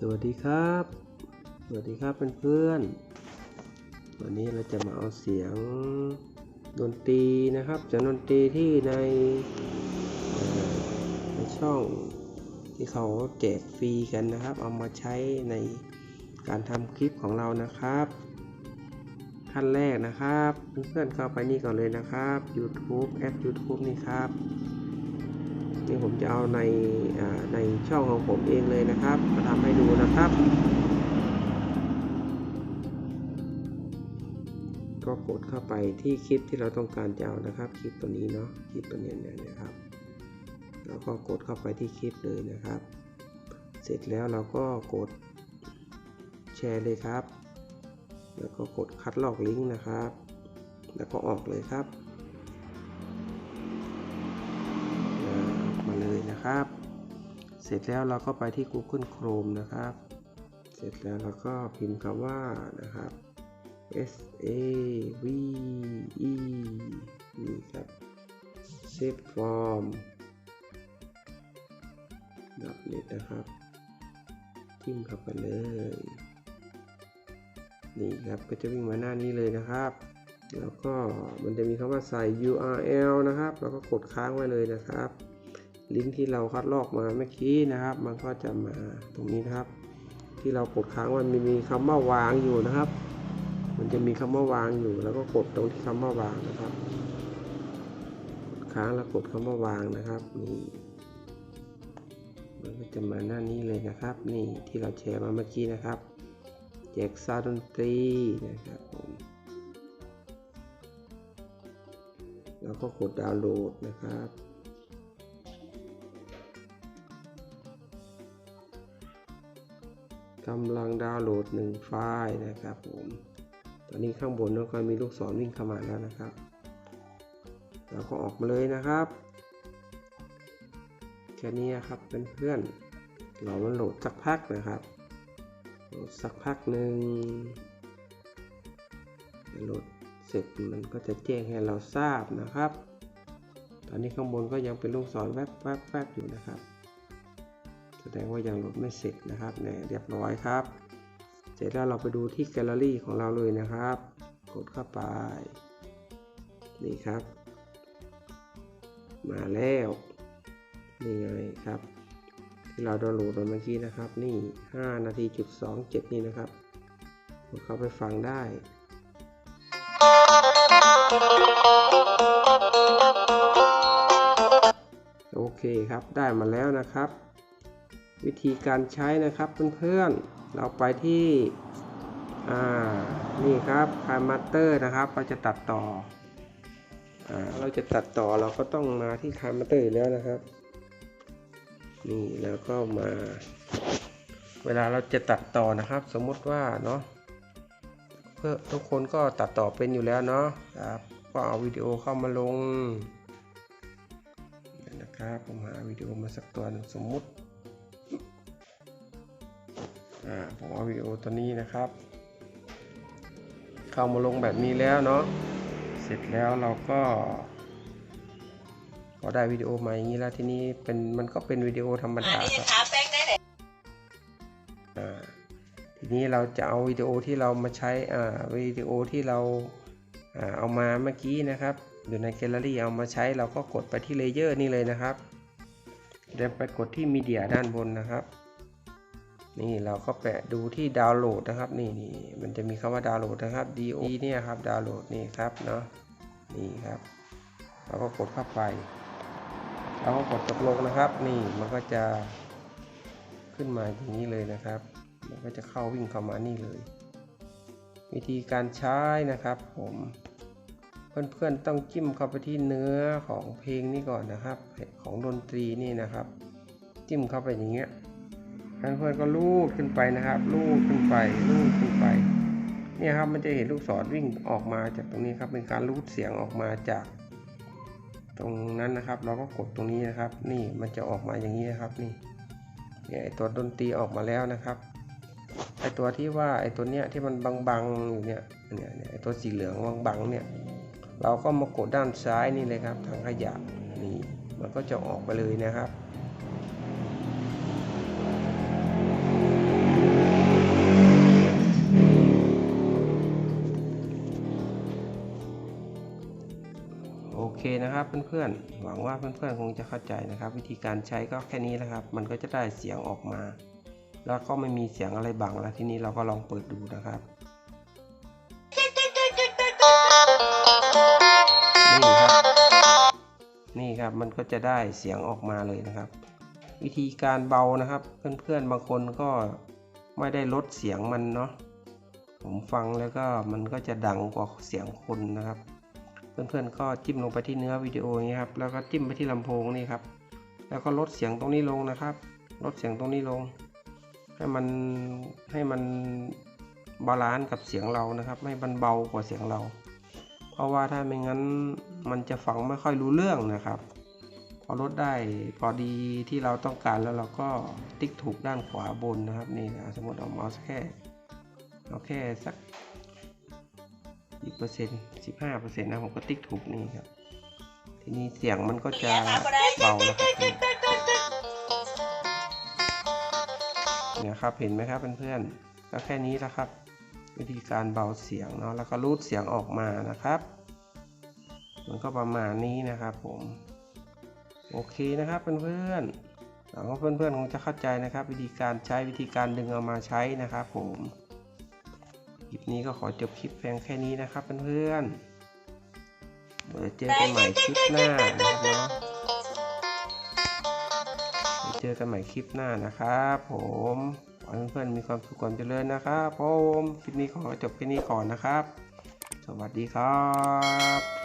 สวัสดีครับ สวัสดีครับเพื่อนๆ วันนี้เราจะมาเอาเสียงดนตรีนะครับเสียงดนตรีที่ในในช่องที่เขาแจกฟรีกันนะครับ เอามาใช้ในการทำคลิปของเรานะครับขั้นแรกนะครับ เพื่อนๆเข้าไปนี่ก่อนเลยนะครับ YouTube แอป YouTube นี่ครับ นี่ผมจะเอาในในช่องของผมเองเลยนะครับ มาทำให้ดูนะครับ ก็กดเข้าไปที่คลิปที่เราต้องการจะเอานะครับ คลิปตัวนี้เนาะคลิปตัวเนี้เนี่ยนะครับ แล้วก็กดเข้าไปที่คลิปเลยนะครับ เสร็จแล้วเราก็กดแชร์เลยครับ แล้วก็กดคัดลอกลิงก์นะครับ แล้วก็ออกเลยครับ นะครับ เสร็จแล้วเราก็ไปที่ Google Chrome นะครับ เสร็จแล้วเราก็พิมพ์คำว่านะครับ S A V E นี่ครับ Shape Form ดับเน็ตนะครับจิ้มเข้าไปเลย นี่ครับก็จะวิ่งมาหน้านี้เลยนะครับ แล้วก็มันจะมีคำว่าใส่ URL นะครับ แล้วก็กดค้างไว้เลยนะครับ ลิงก์ที่เราคัดลอกมาเมื่อกี้นะครับ มันก็จะมาตรงนี้นะครับ ที่เรากดค้างมันมีคำว่าวางอยู่นะครับ มันจะมีคำว่าวางอยู่ แล้วก็กดตรงที่คำว่าวางนะครับกดค้างแล้วกดคำว่าวางนะครับนี่มันก็จะมาหน้านี้เลยนะครับ นี่ที่เราแชร์มาเมื่อกี้นะครับแจกซาวด์ดนตรีนะครับผมแล้วก็กดดาวน์โหลดนะครับ กำลังดาวน์โหลดหนึ่งไฟล์นะครับผมตอนนี้ข้างบนน้องก็มีลูกศรวิ่งเข้ามาแล้วนะครับ เราก็ออกมาเลยนะครับแค่นี้ครับเพื่อนๆเรามันโหลดสักพักนะครับโหลดสักพักหนึ่งโหลดเสร็จมันก็จะแจ้งให้เราทราบนะครับ ตอนนี้ข้างบนก็ยังเป็นลูกศรแวบแวบแวบอยู่นะครับ แสดงว่ายังโหลดไม่เสร็จนะครับเนี่ยเรียบร้อยครับ เสร็จแล้วเราไปดูที่แกลเลอรี่ของเราเลยนะครับ กดเข้าไป นี่ครับ มาแล้วนี่ไงครับ ที่เราดาวน์โหลดมาเมื่อกี้นะครับ นี่ 5 นาทีจุด27 นี่นะครับกดเข้าไปฟังได้โอเคครับ ได้มาแล้วนะครับ วิธีการใช้นะครับเพื่อนๆ เราไปที่อ่านี่ครับคามาสเตอร์นะครับเราจะตัดต่ออ่เราจะตัดต่อเราก็ต้องมาที่คามาสเตอร์แล้วนะครับ นี่แล้วก็มา เวลาเราจะตัดต่อนะครับ สมมุติว่าเนาะเพื่อทุกคนก็ตัดต่อเป็นอยู่แล้วเนาะครับก็เอาวิดีโอเข้ามาลงนะครับผมหาวิดีโอมาสักตัวนึงสมมุติ อ่าผมเอาวิดีโอตัวนี้นะครับ เข้ามาลงแบบนี้แล้วเนาะเสร็จแล้วเราก็พอได้วิดีโอมาอย่างนี้แล้วทีนี้เป็นมันก็เป็นวิดีโอธรรมดาครับทาแป้งได้เลยอ่าทีนี้เราจะเอาวิดีโอที่เรามาใช้อ่าวิดีโอที่เราอ่าเอามาเมื่อกี้นะครับอยู่ในแกลเลอรี่เอามาใช้เราก็กดไปที่เลเยอร์นี่เลยนะครับเดี๋ยวไปกดที่มีเดียด้านบนนะครับ นี่เราก็แปะดูที่ดาวน์โหลดนะครับ นี่นี่มันจะมีคำว่าดาวน์โหลดนะครับ DO เนี่ยครับดาวน์โหลดนี่ครับเนาะนี่ครับ เราก็กดเข้าไปเราก็กดตกลงนะครับ นี่มันก็จะขึ้นมาอย่างนี้เลยนะครับ มันก็จะเข้าวิ่งเข้ามานี่เลย วิธีการใช้นะครับ ผมเพื่อนๆต้องจิ้มเข้าไปที่เนื้อของเพลงนี้ก่อนนะครับ ของดนตรีนี่นะครับ จิ้มเข้าไปอย่างเงี้ย เพื่อนๆก็ลูดขึ้นไปนะครับ ลูดขึ้นไปลูดขึ้นไปเนี่ยครับมันจะเห็นลูกศรวิ่งออกมาจากตรงนี้ครับเป็นการลูดเสียงออกมาจาก ตรงนั้นนะครับ เราก็กดตรงนี้นะครับ นี่มันจะออกมาอย่างนี้นะครับนี่เนี่ยไอตัวดนตรีออกมาแล้วนะครับไอตัวที่ว่าไอตัวเนี้ยที่มันบังๆอยู่เนี่ยเนี่ยไอตัวสีเหลืองบังๆเนี่ยเราก็มากดด้านซ้ายนี่เลยครับทางขยะนี่มันก็จะออกไปเลยนะครับ นะครับเพื่อนๆ หวังว่าเพื่อนๆ คงจะเข้าใจนะครับ วิธีการใช้ก็แค่นี้นะครับ มันก็จะได้เสียงออกมา แล้วก็ไม่มีเสียงอะไรบังแล้วทีนี้เราก็ลองเปิดดูนะครับนี่ครับนี่ครับมันก็จะได้เสียงออกมาเลยนะครับ วิธีการเบานะครับ เพื่อนๆ บางคนก็ไม่ได้ลดเสียงมันเนาะผมฟังแล้วก็มันก็จะดังกว่าเสียงคนนะครับ เพื่อนๆก็จิ้มลงไปที่เนื้อวิดีโอนี้ครับแล้วก็จิ้มไปที่ลำโพงนี่ครับ แล้วก็ลดเสียงตรงนี้ลงนะครับ ลดเสียงตรงนี้ลง ให้มันให้มันบาลานซ์กับเสียงเรานะครับ ให้มันเบากว่าเสียงเรา เพราะว่าถ้าไม่งั้นมันจะฟังไม่ค่อยรู้เรื่องนะครับ พอลดได้พอดีที่เราต้องการแล้วเราก็ติ๊กถูกด้านขวาบนนะครับนี่นะสมมติเอาเมาส์แค่เอาแค่สัก สิบเปอร์เซ็นต์สิบห้าเปอร์เซ็นต์นะผมก็ติ๊กถูกนี่ครับ ทีนี้เสียงมันก็จะเบานะครับเนี่ยครับเห็นไหมครับเพื่อนๆก็แค่นี้นะครับ วิธีการเบาเสียงเนาะแล้วก็รูดเสียงออกมานะครับ มันก็ประมาณนี้นะครับผม โอเคนะครับเพื่อนๆหวังว่าเพื่อนๆคงจะเข้าใจนะครับ วิธีการใช้วิธีการดึงเอามาใช้นะครับผม ลิปนี้ก็ขอจบคลิปเพียงแค่นี้นะครับเพื่อนๆเดี๋ยวเจอกันใหม่คลิปหน้านะครับเนาะเจอกันใหม่คลิปหน้านะครับผมขอให้เพื่อนๆมีความสุขความเจริญนะครับผมคลิปนี้ขอจบแค่นี้ก่อนนะครับ สวัสดีครับ